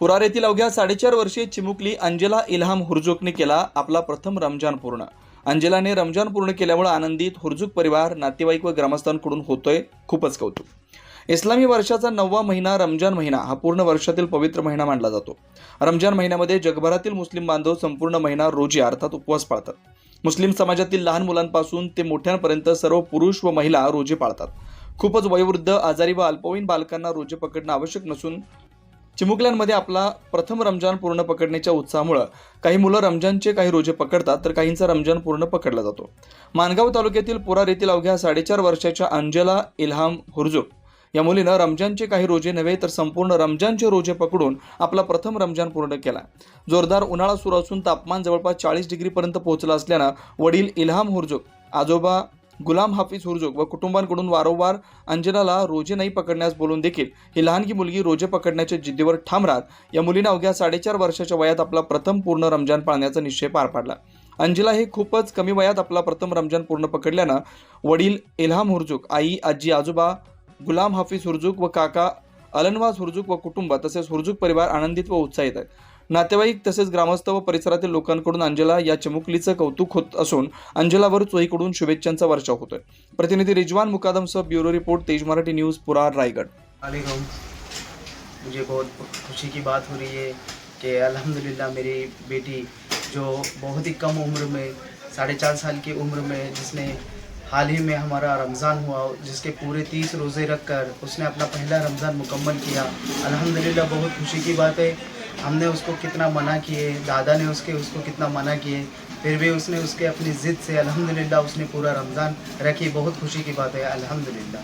पुरार येथील अवघ्या साडेचार वर्षीय चिमुकली अंजला इल्हाम हुरजूकने केला आपला प्रथम रमजान पूर्ण. अंजलाने रमजान पूर्ण केल्यामुळे आनंदित हुरजुक परिवार नातेवाईक व ग्रामस्थांकडून होतोय खूपच कौतुक. इस्लामी वर्षाचा नववा महिना रमजान महिना हा पूर्ण वर्षातील पवित्र महिना मानला जातो. रमजान महिन्यामध्ये जगभरातील मुस्लिम बांधव संपूर्ण महिना रोजी अर्थात उपवास पाळतात. मुस्लिम समाजातील लहान मुलांपासून ते मोठ्यांपर्यंत सर्व पुरुष व महिला रोजे पाळतात. खूपच वयोवृद्ध आजारी व अल्पवयीन बालकांना रोजे पकडणं आवश्यक नसून चिमुकल्यांमध्ये आपला प्रथम रमजान पूर्ण पकडण्याच्या उत्साहामुळं काही मुलं रमजानचे काही रोजे पकडतात तर काहींचा रमजान पूर्ण पकडला जातो. मानगाव तालुक्यातील पुरार येथील अवघ्या साडेचार वर्षाच्या अंजला इल्हाम हुरजुक या मुलीनं रमजानचे काही रोजे नव्हे तर संपूर्ण रमजानचे रोजे पकडून आपला प्रथम रमजान पूर्ण केला. जोरदार उन्हाळा सुरू असून तापमान जवळपास चाळीस डिग्रीपर्यंत पोहोचलं असल्यानं वडील इल्हाम हुरजुक आजोबा गुलाम हाफिज हुरजोग व कुटुंबांकडून वारंवार अंजनाला रोजे नाही पकडण्यास बोलून देखील ही लहानगी मुलगी रोजे पकडण्याच्या जिद्दीवर ठाम राहत या मुलीने अवघ्या साडेचार वर्षाच्या वयात आपला प्रथम पूर्ण रमजान पाळण्याचा निश्चय पार पाडला. अंजिला हे खूपच कमी वयात आपला प्रथम रमजान पूर्ण पकडल्यानं वडील इल्हाम हुरजुक आई आजी आजोबा गुलाम हाफिज हुरजुक व काका अलनवाज हुरजुक व कुटुंब तसेच हुरजुक परिवार आनंदित व उत्साहित आहेत. नातेवाईक तसेच ग्रामस्थ व परिसरातील लोकांकडून अंजला या चिमुकलीचं कौतुक होत असून अंजलावर चोहीकडून शुभेच्छांचा वर्षाव होतोय. प्रतिनिधी रिजवान मुकादमसह ब्युरो रिपोर्ट तेज मराठी न्यूज पुरार रायगड. मुझे बहुत खुशी की बात हो रही है कि अल्हम्दुलिल्लाह मेरी बेटी जो बहुत ही कम उम्र में साढ़े चार साल की उम्र में जिसने हाल ही में हमारा रमज़ान हुआ जिसके पूरे तीस रोज़े रख कर उसने अपना पहला रमज़ान मुकम्मल किया। अल्हम्दुलिल्लाह बहुत खुशी की बात है। हमने उसको कितना मना किए दादा ने उसके उसको कितना मना किए फिर भी उसने उसके अपनी ज़िद से अल्हम्दुलिल्लाह उसने पूरा रमज़ान रखी। बहुत खुशी की बात है अल्हम्दुलिल्लाह।